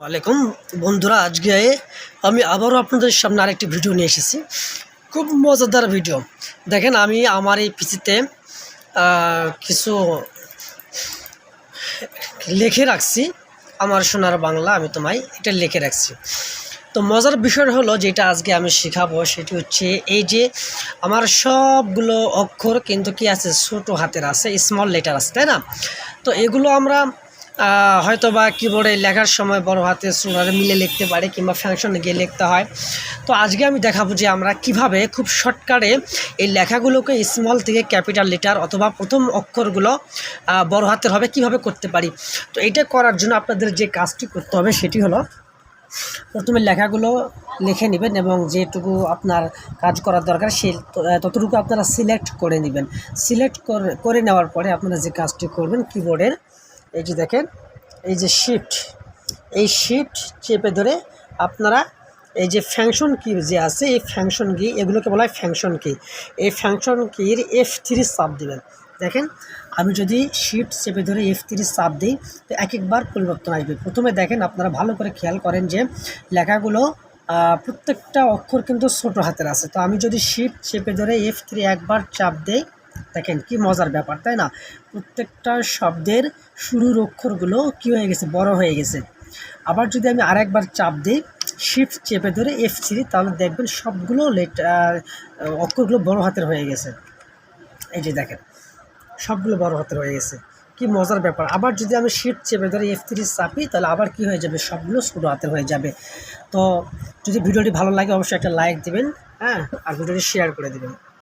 ওয়ালাইকুম। বন্ধুরা, আজকে আমি আবারও আপনাদের সামনে আরেকটি ভিডিও নিয়ে এসেছি। খুব মজাদার ভিডিও। দেখেন, আমি আমার এই পিসিতে কিছু লিখে রাখছি। আমার সোনার বাংলা, আমি তোমায় এটা লিখে রাখছি। তো মজার বিষয় হলো, যেটা আজকে আমি শেখাবো, সেটি হচ্ছে এই যে আমার সবগুলো অক্ষর কিন্তু কি আছে, ছোটো হাতের আছে স্মল লেটার আছে, তাই না? তো এগুলো আমরা হয়তো বা কিবোর্ডে লেখার সময় বড় হাতে সোনারে মিলে লিখতে পারে কিংবা ফ্যাংশনে গিয়ে লিখতে হয়। তো আজকে আমি দেখাবো যে আমরা কীভাবে খুব শর্টকাটে এই লেখাগুলোকে স্মল থেকে ক্যাপিটাল লেটার অথবা প্রথম অক্ষরগুলো বড় হাতের হবে কীভাবে করতে পারি। তো এটা করার জন্য আপনাদের যে কাজটি করতে হবে সেটি হলো, প্রথমে লেখাগুলো লিখে নেবেন এবং যেটুকু আপনার কাজ করার দরকার সেই ততটুকু আপনারা সিলেক্ট করে নেবেন। সিলেক্ট করে নেওয়ার পরে আপনারা যে কাজটি করবেন কিবোর্ডের এই যে দেখেন, এই যে শিফট এই শিফট চেপে ধরে আপনারা এই যে ফ্যাংশন কি যে আছে, এই ফ্যাংশন কি এগুলোকে বলা হয় ফ্যাংশন কি এই ফ্যাংশন কির এফ থ্রি চাপ দেবেন। দেখেন, আমি যদি শিফট চেপে ধরে এফ থ্রি চাপ দিই, তো এক একবার পরিবর্তন আসবে। প্রথমে দেখেন, আপনারা ভালো করে খেয়াল করেন যে লেখাগুলো প্রত্যেকটা অক্ষর কিন্তু ছোটো হাতের আছে। তো আমি যদি শিফট চেপে ধরে এফ থ্রি একবার চাপ দেই দেখেন কি মজার ব্যাপার, তাই না? প্রত্যেকটা শব্দের শুরুর অক্ষরগুলো কি হয়ে গেছে? বড় হয়ে গেছে। আবার যদি আমি আরেকবার চাপ দিই শিফট চেপে ধরে এফ থ্রি তাহলে দেখবেন সবগুলো লেট অক্ষরগুলো বড় হাতের হয়ে গেছে। এই যে দেখেন, সবগুলো বড় হাতের হয়ে গেছে। কি মজার ব্যাপার। আবার যদি আমি শিফট চেপে ধরে এফ থ্রি চাপি, তাহলে আবার কি হয়ে যাবে? সবগুলো ছোটো হাতের হয়ে যাবে। তো যদি ভিডিওটি ভালো লাগে, অবশ্যই একটা লাইক দিবেন হ্যাঁ? আর ভিডিওটি শেয়ার করে দিবেন।